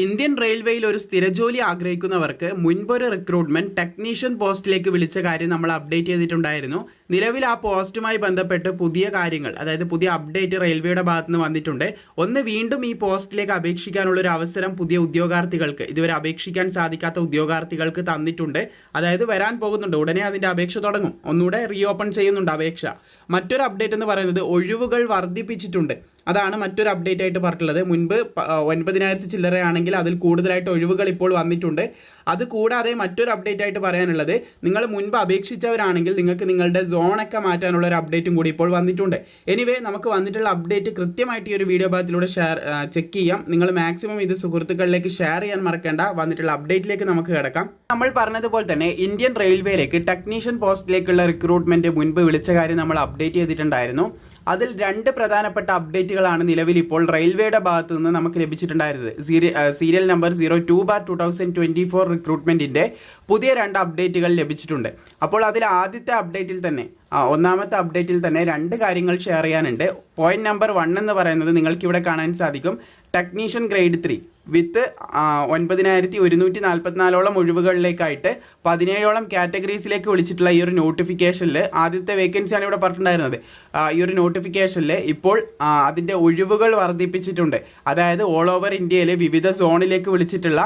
Indian റെയിൽവേയിൽ ഒരു സ്ഥിരജോലി ആഗ്രഹിക്കുന്നവർക്ക് മുൻപൊരു റിക്രൂട്ട്മെന്റ് ടെക്നീഷ്യൻ പോസ്റ്റിലേക്ക് വിളിച്ച കാര്യം നമ്മൾ അപ്ഡേറ്റ് ചെയ്തിട്ടുണ്ടായിരുന്നു. നിലവിൽ ആ പോസ്റ്റുമായി ബന്ധപ്പെട്ട് പുതിയ കാര്യങ്ങൾ അതായത് പുതിയ അപ്ഡേറ്റ് റെയിൽവേയുടെ ഭാഗത്ത് നിന്ന് വന്നിട്ടുണ്ട്. ഒന്ന് വീണ്ടും ഈ പോസ്റ്റിലേക്ക് അപേക്ഷിക്കാനുള്ള ഒരു അവസരം പുതിയ ഉദ്യോഗാർത്ഥികൾക്ക് ഇതുവരെ അപേക്ഷിക്കാൻ സാധിക്കാത്ത ഉദ്യോഗാർത്ഥികൾക്ക് തന്നിട്ടുണ്ട്. അതായത് വരാൻ പോകുന്നുണ്ട്. ഉടനെ അതിന്റെ അപേക്ഷ തുടങ്ങും. ഒന്നുകൂടെ റീ ഓപ്പൺ ചെയ്യുന്നുണ്ട് അപേക്ഷ. മറ്റൊരു അപ്ഡേറ്റ് എന്ന് പറയുന്നത് ഒഴിവുകൾ വർദ്ധിപ്പിച്ചിട്ടുണ്ട്. അതാണ് മറ്റൊരു അപ്ഡേറ്റ് ആയിട്ട് പറഞ്ഞിട്ടുള്ളത്. മുൻപ് ഒൻപതിനായിരത്തി ചില്ലറയാണെങ്കിൽ അതിൽ കൂടുതലായിട്ട് ഒഴിവുകൾ ഇപ്പോൾ വന്നിട്ടുണ്ട്. അത് കൂടാതെ മറ്റൊരു അപ്ഡേറ്റ് ആയിട്ട് പറയാനുള്ളത് നിങ്ങൾ മുൻപ് അപേക്ഷിച്ചവരാണെങ്കിൽ നിങ്ങൾക്ക് നിങ്ങളുടെ സോണൊക്കെ മാറ്റാനുള്ള ഒരു അപ്ഡേറ്റും കൂടി ഇപ്പോൾ വന്നിട്ടുണ്ട്. എനിവേ നമുക്ക് വന്നിട്ടുള്ള അപ്ഡേറ്റ് കൃത്യമായിട്ട് ഈ ഒരു വീഡിയോ ഭാഗത്തിലൂടെ ഷെയർ ചെക്ക് ചെയ്യാം. നിങ്ങൾ മാക്സിമം ഇത് സുഹൃത്തുക്കളിലേക്ക് ഷെയർ ചെയ്യാൻ മറക്കേണ്ട. വന്നിട്ടുള്ള അപ്ഡേറ്റിലേക്ക് നമുക്ക് കിടക്കാം. നമ്മൾ പറഞ്ഞതുപോലെ തന്നെ ഇന്ത്യൻ റെയിൽവേയിലേക്ക് ടെക്നീഷ്യൻ പോസ്റ്റിലേക്കുള്ള റിക്രൂട്ട്മെന്റ് മുൻപ് വിളിച്ച കാര്യം നമ്മൾ അപ്ഡേറ്റ് ചെയ്തിട്ടുണ്ടായിരുന്നു. അതിൽ രണ്ട് പ്രധാനപ്പെട്ട അപ്ഡേറ്റുകളാണ് നിലവിൽ ഇപ്പോൾ റെയിൽവേയുടെ ഭാഗത്തു നിന്ന് നമുക്ക് ലഭിച്ചിട്ടുണ്ടായിരുന്നത്. Serie- serial number zero two bar two thousand twenty four റിക്രൂട്ട്മെന്റിന്റെ പുതിയ രണ്ട് അപ്ഡേറ്റുകൾ ലഭിച്ചിട്ടുണ്ട്. അപ്പോൾ അതിൽ ആദ്യത്തെ അപ്ഡേറ്റിൽ തന്നെ ഒന്നാമത്തെ അപ്ഡേറ്റിൽ തന്നെ രണ്ട് കാര്യങ്ങൾ ഷെയർ ചെയ്യാനുണ്ട്. പോയിന്റ് നമ്പർ വൺ എന്ന് പറയുന്നത് നിങ്ങൾക്ക് ഇവിടെ കാണാൻ സാധിക്കും. Technician grade three. വിത്ത് ഒൻപതിനായിരത്തി ഒരുന്നൂറ്റി നാൽപ്പത്തിനാലോളം ഒഴിവുകളിലേക്കായിട്ട് പതിനേഴോളം കാറ്റഗറീസിലേക്ക് വിളിച്ചിട്ടുള്ള ഈ ഒരു നോട്ടിഫിക്കേഷനിൽ ആദ്യത്തെ വേക്കൻസിയാണ് ഇവിടെ പറഞ്ഞിട്ടുണ്ടായിരുന്നത്. ഈ ഒരു നോട്ടിഫിക്കേഷനിൽ ഇപ്പോൾ അതിന്റെ ഒഴിവുകൾ വർദ്ധിപ്പിച്ചിട്ടുണ്ട്. അതായത് ഓൾ ഓവർ ഇന്ത്യയിലെ വിവിധ സോണിലേക്ക് വിളിച്ചിട്ടുള്ള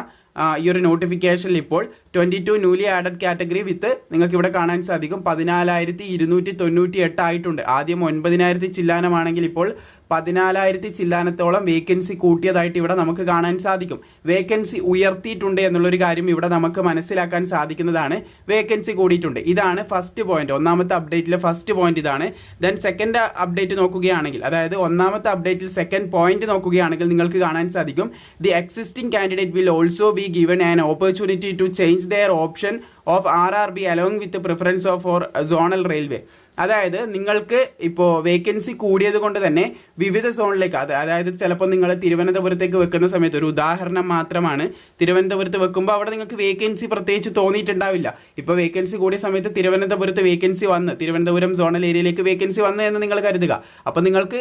ഈ ഒരു നോട്ടിഫിക്കേഷനിൽ ഇപ്പോൾ twenty two newly added category with നിങ്ങൾക്ക് ഇവിടെ കാണാൻ സാധിക്കും. പതിനാലായിരത്തി ഇരുന്നൂറ്റി തൊണ്ണൂറ്റി എട്ട് ആയിട്ടുണ്ട്. ആദ്യം ഒൻപതിനായിരത്തി ചില്ലാനമാണെങ്കിൽ ഇപ്പോൾ പതിനാലായിരത്തി ചില്ലാനത്തോളം വേക്കൻസി കൂട്ടിയതായിട്ട് ഇവിടെ നമുക്ക് കാണാൻ സാധിക്കും. വേക്കൻസി ഉയർത്തിയിട്ടുണ്ട് എന്നുള്ളൊരു കാര്യം ഇവിടെ നമുക്ക് മനസ്സിലാക്കാൻ സാധിക്കുന്നതാണ്. വേക്കൻസി കൂടിയിട്ടുണ്ട്. ഇതാണ് ഫസ്റ്റ് പോയിന്റ് ഒന്നാമത്തെ അപ്ഡേറ്റിലെ ഫസ്റ്റ് പോയിന്റ് ഇതാണ്. ദെൻ സെക്കൻഡ് അപ്ഡേറ്റ് നോക്കുകയാണെങ്കിൽ അതായത് ഒന്നാമത്തെ അപ്ഡേറ്റിൽ സെക്കൻഡ് പോയിന്റ് നോക്കുകയാണെങ്കിൽ നിങ്ങൾക്ക് കാണാൻ സാധിക്കും. The existing candidate will also be given an opportunity to change their option of R R B along with preference of four zonal railway അതായത് നിങ്ങൾക്ക് ഇപ്പോൾ വേക്കൻസി കൂടിയത് കൊണ്ട് തന്നെ വിവിധ സോണിലേക്ക് അത് അതായത് ചിലപ്പോൾ നിങ്ങൾ തിരുവനന്തപുരത്തേക്ക് വെക്കുന്ന സമയത്ത് ഒരു ഉദാഹരണം മാത്രമാണ്. തിരുവനന്തപുരത്ത് വെക്കുമ്പോൾ അവിടെ നിങ്ങൾക്ക് വേക്കൻസി പ്രത്യേകിച്ച് തോന്നിയിട്ടുണ്ടാവില്ല. ഇപ്പോൾ വേക്കൻസി കൂടിയ സമയത്ത് തിരുവനന്തപുരത്ത് വേക്കൻസി വന്ന് തിരുവനന്തപുരം സോണൽ ഏരിയയിലേക്ക് വേക്കൻസി വന്ന് എന്ന് നിങ്ങൾ കരുതുക. അപ്പോൾ നിങ്ങൾക്ക്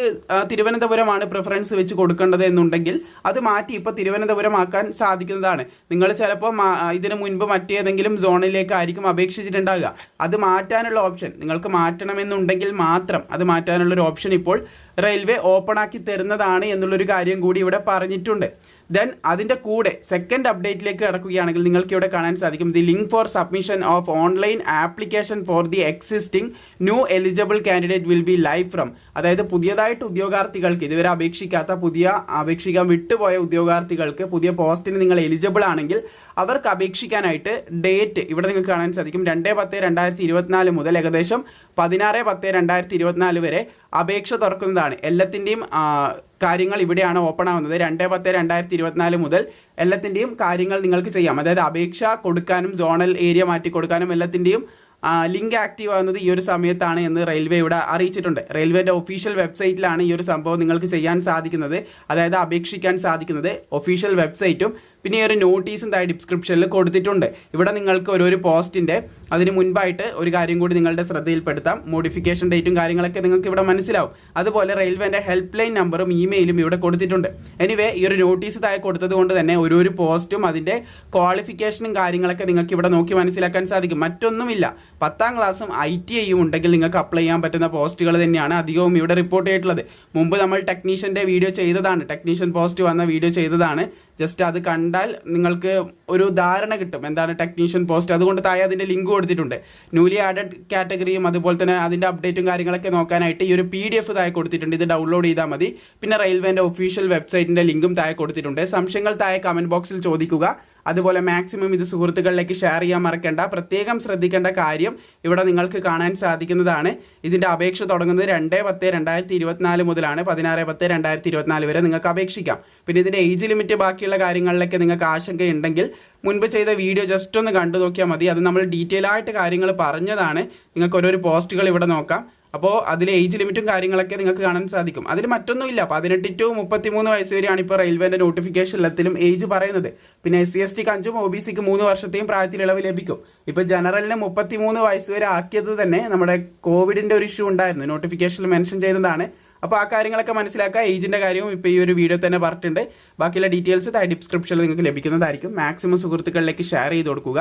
തിരുവനന്തപുരമാണ് പ്രിഫറൻസ് വെച്ച് കൊടുക്കേണ്ടത് എന്നുണ്ടെങ്കിൽ അത് മാറ്റി ഇപ്പോൾ തിരുവനന്തപുരം ആക്കാൻ സാധിക്കുന്നതാണ്. നിങ്ങൾ ചിലപ്പോൾ ഇതിന് മുൻപ് മറ്റേതെങ്കിലും സോണിലേക്കായിരിക്കും അപേക്ഷിച്ചിട്ടുണ്ടാകുക അത് മാറ്റാനുള്ള ഓപ്ഷൻ. നിങ്ങൾക്ക് മാറ്റണമെന്നുണ്ടെങ്കിൽ മാത്രം അത് മാറ്റാനുള്ളൊരു ഓപ്ഷൻ ഇപ്പോൾ റെയിൽവേ ഓപ്പൺ ആക്കി തരുന്നതാണ് എന്നുള്ളൊരു കാര്യം കൂടി ഇവിടെ പറഞ്ഞിട്ടുണ്ട്. ദെൻ അതിന്റെ കൂടെ സെക്കൻഡ് അപ്ഡേറ്റിലേക്ക് കിടക്കുകയാണെങ്കിൽ നിങ്ങൾക്ക് ഇവിടെ കാണാൻ സാധിക്കും. The link for submission of online application for the existing new eligible candidate will be live from അതായത് പുതിയതായിട്ട് ഉദ്യോഗാർത്ഥികൾക്ക് ഇതുവരെ അപേക്ഷിക്കാത്ത പുതിയ അപേക്ഷിക്കാൻ വിട്ടുപോയ ഉദ്യോഗാർത്ഥികൾക്ക് പുതിയ പോസ്റ്റിന് നിങ്ങൾ എലിജിബിൾ ആണെങ്കിൽ അവർക്ക് അപേക്ഷിക്കാനായിട്ട് ഡേറ്റ് ഇവിടെ നിങ്ങൾക്ക് കാണാൻ സാധിക്കും. രണ്ട് പത്ത് രണ്ടായിരത്തി ഇരുപത്തിനാല് മുതൽ ഏകദേശം പതിനാറ് പത്ത് രണ്ടായിരത്തി ഇരുപത്തിനാല് വരെ അപേക്ഷ തുറക്കുന്നതാണ്. എല്ലാത്തിന്റെയും കാര്യങ്ങൾ ഇവിടെയാണ് ഓപ്പൺ ആവുന്നത്. രണ്ട് പത്ത് രണ്ടായിരത്തി ഇരുപത്തിനാല് മുതൽ എല്ലാത്തിന്റെയും കാര്യങ്ങൾ നിങ്ങൾക്ക് ചെയ്യാം. അതായത് അപേക്ഷ കൊടുക്കാനും സോണൽ ഏരിയ മാറ്റി കൊടുക്കാനും എല്ലാത്തിന്റെയും ലിങ്ക് ആക്റ്റീവ് ആവുന്നത് ഈ ഒരു സമയത്താണ് എന്ന് റെയിൽവേ ഇവിടെ അറിയിച്ചിട്ടുണ്ട്. റെയിൽവേന്റെ ഒഫീഷ്യൽ വെബ്സൈറ്റിലാണ് ഈ ഒരു സംഭവം നിങ്ങൾക്ക് ചെയ്യാൻ സാധിക്കുന്നത്. അതായത് അപേക്ഷിക്കാൻ സാധിക്കുന്നത്. ഒഫീഷ്യൽ വെബ്സൈറ്റും പിന്നെ ഈ ഒരു നോട്ടീസും താഴെ ഡിസ്ക്രിപ്ഷനിൽ കൊടുത്തിട്ടുണ്ട്. ഇവിടെ നിങ്ങൾക്ക് ഓരോരു പോസ്റ്റിന്റെ അതിന് മുൻപായിട്ട് ഒരു കാര്യം കൂടി നിങ്ങളുടെ ശ്രദ്ധയിൽപ്പെടുത്താം. മോഡിഫിക്കേഷൻ ഡേറ്റും കാര്യങ്ങളൊക്കെ നിങ്ങൾക്ക് ഇവിടെ മനസ്സിലാവും. അതുപോലെ റെയിൽവേന്റെ ഹെൽപ്പ് ലൈൻ നമ്പറും ഇമെയിലും ഇവിടെ കൊടുത്തിട്ടുണ്ട്. എനിവേ ഈ ഒരു നോട്ടീസ് താഴെ കൊടുത്തത് കൊണ്ട് തന്നെ ഓരോരു പോസ്റ്റും അതിന്റെ ക്വാളിഫിക്കേഷനും കാര്യങ്ങളൊക്കെ നിങ്ങൾക്ക് ഇവിടെ നോക്കി മനസ്സിലാക്കാൻ സാധിക്കും. മറ്റൊന്നുമില്ല. പത്താം ക്ലാസ്സും ഐ ടി ഐയും ഉണ്ടെങ്കിൽ നിങ്ങൾക്ക് അപ്ലൈ ചെയ്യാൻ പറ്റുന്ന പോസ്റ്റുകൾ തന്നെയാണ് അധികവും ഇവിടെ റിപ്പോർട്ട് ചെയ്തിട്ടുള്ളത്. മുമ്പ് നമ്മൾ ടെക്നീഷ്യന്റെ വീഡിയോ ചെയ്തതാണ്. ടെക്നീഷ്യൻ പോസ്റ്റ് വന്ന വീഡിയോ ചെയ്തതാണ്. ജസ്റ്റ് അത് കണ്ടാൽ നിങ്ങൾക്ക് ഒരു ധാരണ കിട്ടും. എന്താണ് ടെക്നീഷ്യൻ പോസ്റ്റ് അതുകൊണ്ട് താഴെ അതിന്റെ ലിങ്ക് കൊടുത്തിട്ടുണ്ട്. ന്യൂലി ആഡഡ് കാറ്റഗറിയും അതുപോലെ തന്നെ അതിന്റെ അപ്ഡേറ്റും കാര്യങ്ങളൊക്കെ നോക്കാനായിട്ട് ഈ ഒരു പി ഡി എഫ് താഴെ കൊടുത്തിട്ടുണ്ട്. ഇത് ഡൗൺലോഡ് ചെയ്താൽ മതി. പിന്നെ റെയിൽവേന്റെ ഒഫീഷ്യൽ വെബ്സൈറ്റിന്റെ ലിങ്കും താഴെ കൊടുത്തിട്ടുണ്ട്. സംശയങ്ങൾ താഴെ കമന്റ് ബോക്സിൽ ചോദിക്കുക. അതുപോലെ മാക്സിമം ഇത് സുഹൃത്തുക്കളിലേക്ക് ഷെയർ ചെയ്യാൻ മറക്കേണ്ട. പ്രത്യേകം ശ്രദ്ധിക്കേണ്ട കാര്യം ഇവിടെ നിങ്ങൾക്ക് കാണാൻ സാധിക്കുന്നതാണ്. ഇതിന്റെ അപേക്ഷ തുടങ്ങുന്നത് രണ്ട് പത്ത് രണ്ടായിരത്തി ഇരുപത്തിനാല് മുതലാണ്. പതിനാറ് പത്ത് രണ്ടായിരത്തി ഇരുപത്തിനാല് വരെ നിങ്ങൾക്ക് അപേക്ഷിക്കാം. പിന്നെ ഇതിന്റെ ഏജ് ലിമിറ്റ് ബാക്കിയുള്ള കാര്യങ്ങളിലൊക്കെ നിങ്ങൾക്ക് ആശങ്കയുണ്ടെങ്കിൽ മുൻപ് ചെയ്ത വീഡിയോ ജസ്റ്റ് ഒന്ന് കണ്ടു നോക്കിയാൽ മതി. അത് നമ്മൾ ഡീറ്റെയിൽ ആയിട്ട് കാര്യങ്ങൾ പറഞ്ഞതാണ്. നിങ്ങൾക്ക് ഓരോരോ പോസ്റ്റുകൾ ഇവിടെ നോക്കാം. അപ്പോൾ അതിൽ ഏജ് ലിമിറ്റും കാര്യങ്ങളൊക്കെ നിങ്ങൾക്ക് കാണാൻ സാധിക്കും. അതിൽ മറ്റൊന്നുമില്ല. പതിനെട്ട് ടു മുപ്പത്തിമൂന്ന് വയസ്സ് വരെയാണ് ഇപ്പോൾ റെയിൽവേന്റെ നോട്ടിഫിക്കേഷൻ എല്ലാത്തിലും ഏജ് പറയുന്നത്. പിന്നെ എസ് സി എസ് ടിക്ക് അഞ്ചും ഒ ബി സിക്ക് മൂന്ന് വർഷത്തെയും പ്രായത്തിൽ ഇളവ് ലഭിക്കും. ഇപ്പോൾ ജനറലിന് മുപ്പത്തിമൂന്ന് വയസ്സ് വരെ ആക്കിയത് തന്നെ നമ്മുടെ കോവിഡിന്റെ ഒരു ഇഷ്യൂ ഉണ്ടായിരുന്നു. നോട്ടിഫിക്കേഷനിൽ മെൻഷൻ ചെയ്തതാണ്. അപ്പോൾ ആ കാര്യങ്ങളൊക്കെ മനസ്സിലാക്കുക. ഏജിന്റെ കാര്യവും ഇപ്പോൾ ഈ ഒരു വീഡിയോ തന്നെ പറഞ്ഞിട്ടുണ്ട്. ബാക്കിയുള്ള ഡീറ്റെയിൽസ് ഡിസ്ക്രിപ്ഷനിൽ നിങ്ങൾക്ക് ലഭിക്കുന്നതായിരിക്കും. മാക്സിമം സുഹൃത്തുക്കളിലേക്ക് ഷെയർ ചെയ്ത് കൊടുക്കുക.